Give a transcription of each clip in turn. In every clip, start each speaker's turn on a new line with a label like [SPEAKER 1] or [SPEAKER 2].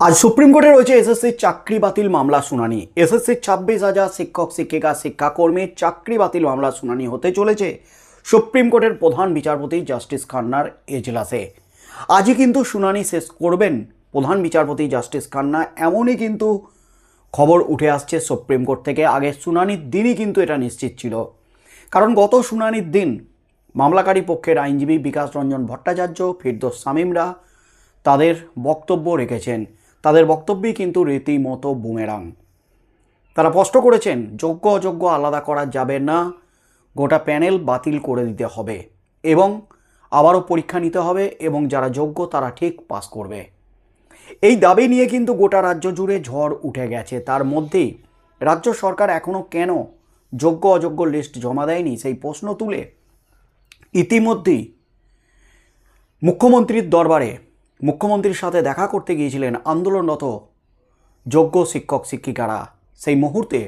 [SPEAKER 1] আজ সুপ্রিম কোর্টে রয়েছে এসএসসি চাকরি বাতিল মামলা শুনানি। এসএসসির ছাব্বিশ হাজার শিক্ষক, শিক্ষিকা শিক্ষাকর্মীর চাকরি বাতিল মামলা শুনানি হতে চলেছে সুপ্রিম কোর্টের প্রধান বিচারপতি জাস্টিস খান্নার এজলাসে। আজই কিন্তু শুনানি শেষ করবেন প্রধান বিচারপতি জাস্টিস খান্না। এমনই কিন্তু খবর উঠে আসছে সুপ্রিম কোর্ট থেকে। আগে শুনানির দিনই কিন্তু এটা নিশ্চিত ছিল। কারণ গত শুনানির দিন মামলাকারী পক্ষের আইনজীবী বিকাশ রঞ্জন ভট্টাচার্য, ফিরদোস সামিমরা তাদের বক্তব্য রেখেছেন। তাদের বক্তব্যই কিন্তু রীতিমতো বুমেরাং। তারা স্পষ্ট করেছেন, যোগ্য অযোগ্য আলাদা করা যাবে না, গোটা প্যানেল বাতিল করে দিতে হবে এবং আবারও পরীক্ষা নিতে হবে এবং যারা যোগ্য তারা ঠিক পাস করবে। এই দাবি নিয়ে কিন্তু গোটা রাজ্য জুড়ে ঝড় উঠে গেছে। তার মধ্যেই রাজ্য সরকার এখনও কেন যোগ্য অযোগ্য লিস্ট জমা দেয়নি সেই প্রশ্ন তুলে ইতিমধ্যেই মুখ্যমন্ত্রীর দরবারে মুখ্যমন্ত্রীর সাথে দেখা করতে গিয়েছিলেন আন্দোলনরত যোগ্য শিক্ষক শিক্ষিকারা। সেই মুহূর্তে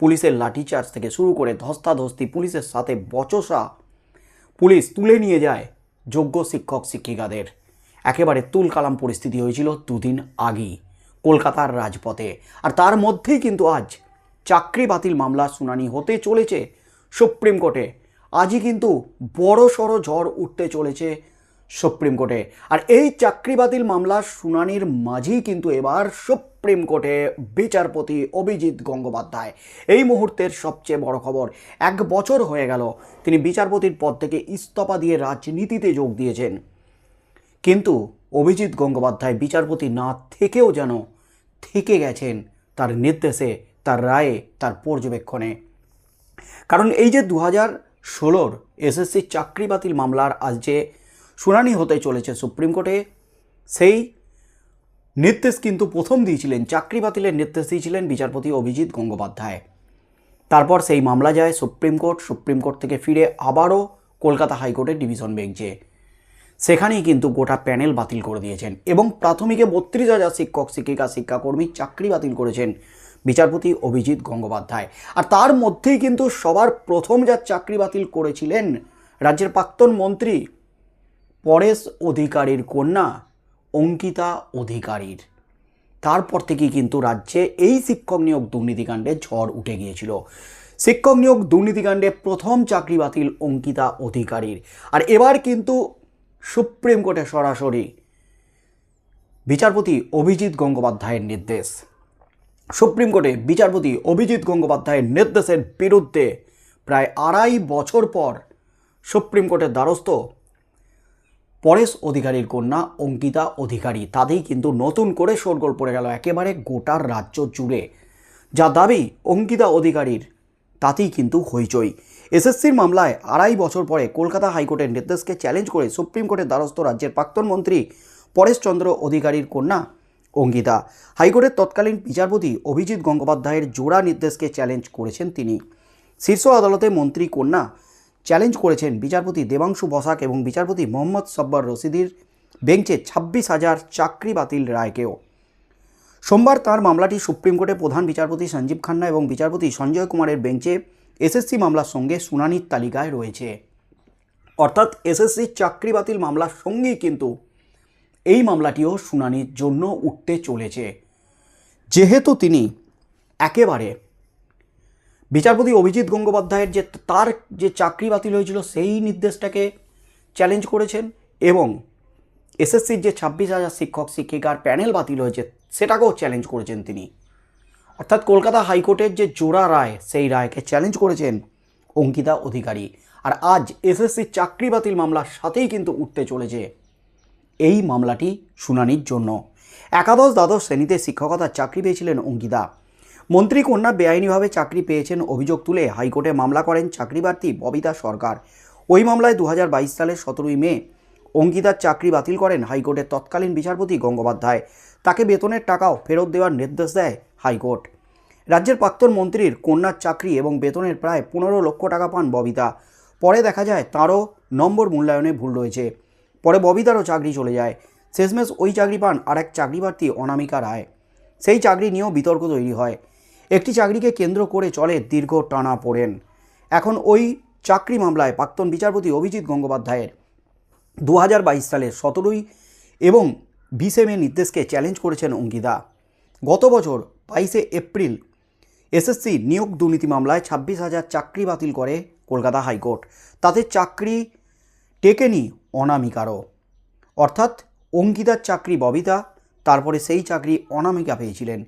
[SPEAKER 1] পুলিশের লাঠিচার্জ থেকে শুরু করে ধস্তাধস্তি পুলিশের সাথে বচসা পুলিশ তুলে নিয়ে যায় যোগ্য শিক্ষক শিক্ষিকাদের। একেবারে তুলকালাম পরিস্থিতি হয়েছিল দুদিন আগেই কলকাতার রাজপথে। আর তার মধ্যেই কিন্তু আজ চাকরি বাতিল মামলা শুনানি হতে চলেছে সুপ্রিম কোর্টে। আজই কিন্তু বড় সড়ো ঝড় উঠতে চলেছে সুপ্রিম কোর্টে। আর এই চাকরি বাতিল মামলার শুনানির মাঝেই কিন্তু এবার সুপ্রিম কোর্টে বিচারপতি অভিজিৎ গঙ্গোপাধ্যায়। এই মুহূর্তের সবচেয়ে বড় খবর, এক বছর হয়ে গেল তিনি বিচারপতির পদ থেকে ইস্তফা দিয়ে রাজনীতিতে যোগ দিয়েছেন। কিন্তু অভিজিৎ গঙ্গোপাধ্যায় বিচারপতি না থেকেও যেন থেকে গেছেন তার নির্দেশে, তার রায়ে, তার পর্যবেক্ষণে। কারণ এই যে দু হাজার ষোলোর এসএসসি চাকরি বাতিল মামলার আজ যে শুনানি হতে চলেছে সুপ্রিম কোর্টে। সেই নির্দেশ কিন্তু প্রথম দিয়েছিলেন, চাকরি বাতিলের নির্দেশ দিয়েছিলেন বিচারপতি অভিজিৎ গঙ্গোপাধ্যায়। তারপর সেই মামলা যায় সুপ্রিম কোর্ট সুপ্রিম কোর্ট থেকে ফিরে আবারও কলকাতা হাইকোর্টের ডিভিশন বেঞ্চে। সেখানেই কিন্তু গোটা প্যানেল বাতিল করে দিয়েছেন এবং প্রাথমিকে বত্রিশ হাজার শিক্ষক, শিক্ষিকা, শিক্ষাকর্মী চাকরি বাতিল করেছেন বিচারপতি অভিজিৎ গঙ্গোপাধ্যায়। আর তার মধ্যেই কিন্তু সবার প্রথম যার চাকরি বাতিল করেছিলেন, রাজ্যের প্রাক্তন মন্ত্রী পরেশ অধিকারীর কন্যা অঙ্কিতা অধিকারীর। তারপর থেকেই কিন্তু রাজ্যে এই শিক্ষক নিয়োগ দুর্নীতিকাণ্ডে ঝড় উঠে গিয়েছিল। শিক্ষক নিয়োগ দুর্নীতিকাণ্ডে প্রথম চাকরি বাতিল অঙ্কিতা অধিকারীর। আর এবার কিন্তু সুপ্রিম কোর্টে সরাসরি বিচারপতি অভিজিৎ গঙ্গোপাধ্যায়ের নির্দেশ। সুপ্রিম কোর্টে বিচারপতি অভিজিৎ গঙ্গোপাধ্যায়ের নির্দেশের বিরুদ্ধে প্রায় আড়াই বছর পর সুপ্রিম কোর্টের দ্বারস্থ পরেশ অধিকারীর কন্যা অঙ্কিতা অধিকারী তাতেই কিন্তু নতুন করে শোরগোল পড়ে গেল একেবারে গোটার রাজ্য জুড়ে। যা দাবি অঙ্কিতা অধিকারীর, তাতেই কিন্তু হইচই। এসএসসির মামলায় আড়াই বছর পরে কলকাতা হাইকোর্টের নির্দেশকে চ্যালেঞ্জ করে সুপ্রিম কোর্টের দ্বারস্থ রাজ্যের প্রাক্তন মন্ত্রী পরেশচন্দ্র অধিকারীর কন্যা অঙ্কিতা। হাইকোর্টের তৎকালীন বিচারপতি অভিজিৎ গঙ্গোপাধ্যায়ের জোড়া নির্দেশকে চ্যালেঞ্জ করেছেন তিনি। শীর্ষ আদালতে মন্ত্রী কন্যা চ্যালেঞ্জ করেছেন বিচারপতি দেবাংশু বসাক এবং বিচারপতি মোহাম্মদ সব্বর রশিদির বেঞ্চে ছাব্বিশ হাজার চাকরি বাতিল রায়কেও। সোমবার তার মামলাটি সুপ্রিম কোর্টে প্রধান বিচারপতি সঞ্জীব খান্না এবং বিচারপতি সঞ্জয় কুমারের বেঞ্চে এসএসসি মামলার সঙ্গে শুনানির তালিকায় রয়েছে। অর্থাৎ এসএসসি চাকরি বাতিল মামলার সঙ্গেই কিন্তু এই মামলাটিও শুনানির জন্য উঠতে চলেছে। যেহেতু তিনি একেবারে বিচারপতি অভিজিৎ গঙ্গোপাধ্যায়ের যে তার যে চাকরি বাতিল হয়েছিল, সেই নির্দেশটাকে চ্যালেঞ্জ করেছেন এবং এসএসসির যে ছাব্বিশ হাজার শিক্ষক, শিক্ষিকার প্যানেল বাতিল হয়েছে, সেটাকেও চ্যালেঞ্জ করেছেন তিনি। অর্থাৎ কলকাতা হাইকোর্টের যে জোড়া রায়, সেই রায়কে চ্যালেঞ্জ করেছেন অঙ্কিতা অধিকারী। আর আজ এসএসসির চাকরি বাতিল মামলার সাথেই কিন্তু উঠতে চলেছে এই মামলাটি শুনানির জন্য। একাদশ দ্বাদশ শ্রেণীতে শিক্ষকতার চাকরি পেয়েছিলেন অঙ্কিতা। মন্ত্রী কন্যা বেআইনিভাবে চাকরি পেয়েছেন অভিযোগ তুলে হাইকোর্টে মামলা করেন চাকরিপ্রার্থী ববিতা সরকার। ওই মামলায় দু হাজার বাইশ সালের সতেরোই মে অঙ্কিতার চাকরি বাতিল করেন হাইকোর্টের তৎকালীন বিচারপতি গঙ্গোপাধ্যায়। তাকে বেতনের টাকাও ফেরত দেওয়ার নির্দেশ দেয় হাইকোর্ট। রাজ্যের প্রাক্তন মন্ত্রীর কন্যার চাকরি এবং বেতনের প্রায় পনেরো লক্ষ টাকা পান ববিতা। পরে দেখা যায় তারও নম্বর মূল্যায়নে ভুল রয়েছে। পরে ববিতারও চাকরি চলে যায়। শেষমেশ ওই চাকরি পান আর এক চাকরিপ্রার্থী অনামিকা রায়। সেই চাকরি নিয়েও বিতর্ক তৈরি হয়। একটি চাকরিকে কেন্দ্র করে চলে দীর্ঘ টানা পড়েন। এখন ওই চাকরি মামলায় প্রাক্তন বিচারপতি অভিজিৎ গঙ্গোপাধ্যায়ের দু হাজার বাইশ সালের সতেরোই এবং বিশে মে নির্দেশকে চ্যালেঞ্জ করেছেন অঙ্কিতা গত বছর বাইশে এপ্রিল এসএসসি নিয়োগ দুর্নীতি মামলায় ছাব্বিশ হাজার চাকরি বাতিল করে কলকাতা হাইকোর্ট। তাতে চাকরি টেকেনি অনামিকারও। অর্থাৎ অঙ্কিতার চাকরি ববিতা, তারপরে সেই চাকরি অনামিকা পেয়েছিলেন।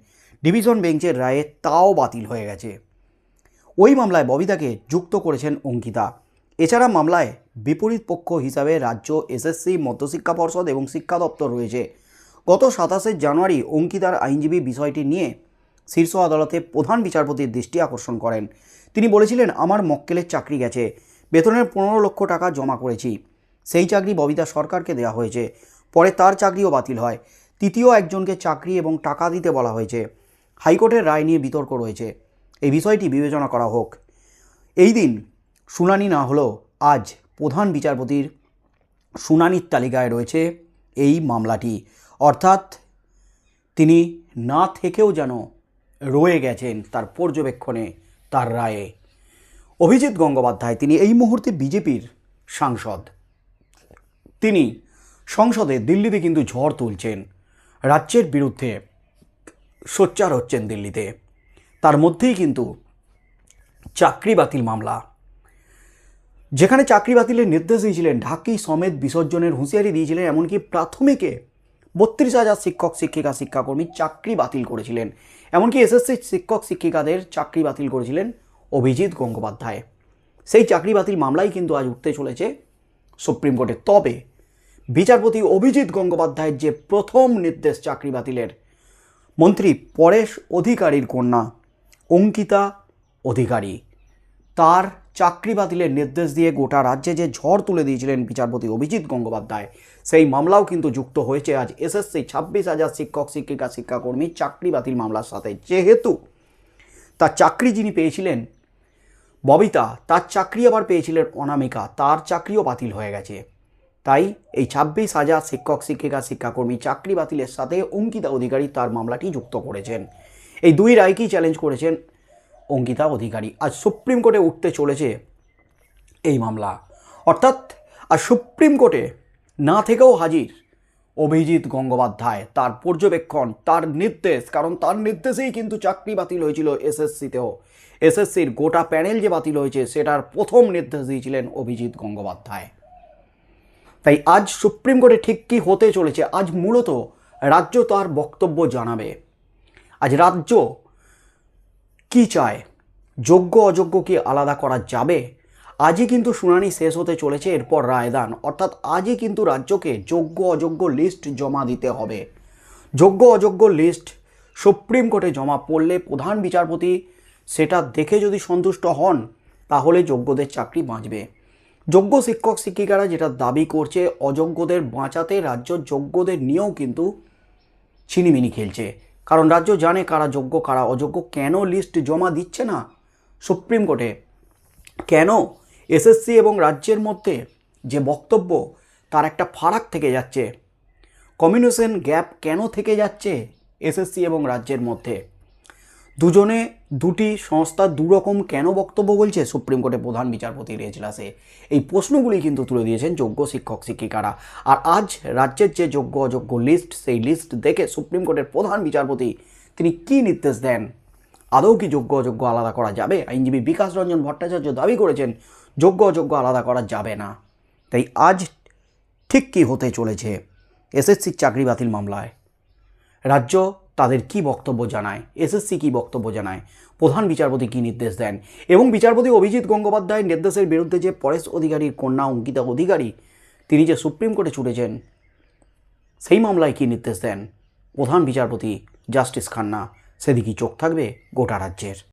[SPEAKER 1] ডিভিশন বেঞ্চের রায়ে তাও বাতিল হয়ে গেছে। ওই মামলায় ববিতাকে যুক্ত করেছেন অঙ্কিতা। এছাড়া মামলায় বিপরীত পক্ষ হিসাবে রাজ্য এসএসসি, মধ্যশিক্ষা পর্ষদ এবং শিক্ষা দপ্তর রয়েছে। গত সাতাশে জানুয়ারি অঙ্কিতার আইনজীবী বিষয়টি নিয়ে শীর্ষ আদালতে প্রধান বিচারপতির দৃষ্টি আকর্ষণ করেন। তিনি বলেছিলেন, আমার মক্কেলের চাকরি গেছে। বেতনের পনেরো লক্ষ টাকা জমা করেছি। সেই চাকরি ববিতা সরকারকে দেওয়া হয়েছে। পরে তার চাকরিও বাতিল হয়। তৃতীয় একজনকে চাকরি এবং টাকা দিতে বলা হয়েছে। হাইকোর্টের রায় নিয়ে বিতর্ক রয়েছে। এই বিষয়টি বিবেচনা করা হোক। এই দিন শুনানি না হলেও আজ প্রধান বিচারপতির শুনানির তালিকায় রয়েছে এই মামলাটি। অর্থাৎ তিনি না থেকেও যেন রয়ে গেছেন তার পর্যবেক্ষণে তার রায়ে। অভিজিৎ গঙ্গোপাধ্যায়, তিনি এই মুহূর্তে বিজেপির সাংসদ। তিনি সংসদে দিল্লিতে কিন্তু ঝড় তুলছেন। রাজ্যের বিরুদ্ধে সোচ্চার হচ্ছেন দিল্লিতে। তার মধ্যেই কিন্তু চাকরি বাতিল মামলা। যেখানে চাকরি বাতিলের নির্দেশ দিয়েছিলেন ঢাকি সমেত বিসর্জনের হুঁশিয়ারি দিয়েছিলেন, এমনকি প্রাথমিকে বত্রিশ হাজার শিক্ষক, শিক্ষিকা, শিক্ষাকর্মী চাকরি বাতিল করেছিলেন। এমনকি এসএসসি শিক্ষক, শিক্ষিকাদের চাকরি বাতিল করেছিলেন অভিজিৎ গঙ্গোপাধ্যায়। সেই চাকরি বাতিল মামলাই কিন্তু আজ উঠতে চলেছে সুপ্রিম কোর্টে। তবে বিচারপতি অভিজিৎ গঙ্গোপাধ্যায়ের যে প্রথম নির্দেশ চাকরি বাতিলের মন্ত্রী পরেশ অধিকারীর কন্যা, অঙ্কিতা অধিকারী। তার চাকরি বাতিলের নির্দেশ দিয়ে গোটা রাজ্যে যে ঝড় তুলে দিয়েছিলেন বিচারপতি অভিজিৎ গঙ্গোপাধ্যায়, সেই মামলাও কিন্তু যুক্ত হয়েছে। আজ এসএসসি ছাব্বিশ হাজার শিক্ষক, শিক্ষিকা, শিক্ষাকর্মী চাকরি বাতিল মামলার সাথে। যেহেতু তার চাকরি যিনি পেয়েছিলেন, ববিতা, তার চাকরি আবার পেয়েছিলেন অনামিকা, তার চাকরিও বাতিল হয়ে গেছে। তাই এই ছাব্বিশ হাজার শিক্ষক, শিক্ষিকা, শিক্ষাকর্মী চাকরি বাতিলের সাথে অঙ্কিতা অধিকারী তার মামলাটি যুক্ত করেছেন। এই দুই রায়কেই চ্যালেঞ্জ করেছেন অঙ্কিতা অধিকারী। আজ সুপ্রিম কোর্টে উঠতে চলেছে এই মামলা। অর্থাৎ আর সুপ্রিম কোর্টে না থেকেও হাজির অভিজিৎ গঙ্গোপাধ্যায়। তার পর্যবেক্ষণ, তার নির্দেশ, কারণ তার নির্দেশেই কিন্তু চাকরি বাতিল হয়েছিল এসএসসিতেও। এসএসসির গোটা প্যানেল যে বাতিল হয়েছে, সেটার প্রথম নির্দেশ দিয়েছিলেন অভিজিৎ গঙ্গোপাধ্যায়। তাই আজ সুপ্রিম কোর্টে ঠিক কী হতে চলেছে, আজ মূলত রাজ্য তার বক্তব্য জানাবে। আজ রাজ্য কি চায়, যোগ্য অযোগ্য কি আলাদা করা যাবে? আজই কিন্তু শুনানি শেষ হতে চলেছে, এরপর রায়দান। অর্থাৎ আজই কিন্তু রাজ্যকে যোগ্য অযোগ্য লিস্ট জমা দিতে হবে। যোগ্য অযোগ্য লিস্ট সুপ্রিম কোর্টে জমা পড়লে প্রধান বিচারপতি সেটা দেখে যদি সন্তুষ্ট হন, তাহলে যোগ্যদের চাকরি বাঁচবে। যোগ্য শিক্ষক শিক্ষিকারা যেটা দাবি করছে, অযোগ্যদের বাঁচাতে রাজ্য যোগ্যদের নিয়েও কিন্তু ছিনিমিনি খেলছে। কারণ রাজ্য জানে কারা যোগ্য, কারা অযোগ্য, কেন লিস্ট জমা দিচ্ছে না সুপ্রিম কোর্টে কেন এসএসসি এবং রাজ্যের মধ্যে যে বক্তব্য, তার একটা ফারাক থেকে যাচ্ছে? কমিউনিকেশন গ্যাপ কেন থেকে যাচ্ছে এসএসসি এবং রাজ্যের মধ্যে? দুজনে দুটি সংস্থা দুরকম কেন বক্তব্য বলছে? সুপ্রিম কোর্টের প্রধান বিচারপতির এজলাসে এই প্রশ্নগুলি কিন্তু তুলে দিয়েছেন যোগ্য শিক্ষক, শিক্ষিকারা। আর আজ রাজ্যের যে যোগ্য, অযোগ্য লিস্ট সেই লিস্ট দেখে সুপ্রিম কোর্টের প্রধান বিচারপতি তিনি কি নির্দেশ দেন? আদৌ কি যোগ্য, অযোগ্য আলাদা করা যাবে? আইনজীবী বিকাশ রঞ্জন ভট্টাচার্য দাবি করেছেন, যোগ্য, অযোগ্য আলাদা করা যাবে না। তাই আজ ঠিক কি হতে চলেছে? এসএসসির চাকরি বাতিল মামলায়। রাজ্য তাদের কি বক্তব্য জানায়? এসএসসি কি বক্তব্য জানায়? প্রধান বিচারপতি কি নির্দেশ দেন? এবং বিচারপতি অভিজিৎ গঙ্গোপাধ্যায়ের নির্দেশের বিরুদ্ধে যে পরেশ অধিকারীর কন্যা অঙ্কিতা অধিকারী, তিনি যে সুপ্রিম কোর্টে ছুটেছেন, সেই মামলায় কি নির্দেশ দেন? প্রধান বিচারপতি জাস্টিস খান্না, সেদিকেই চোখ থাকবে গোটা রাজ্যের।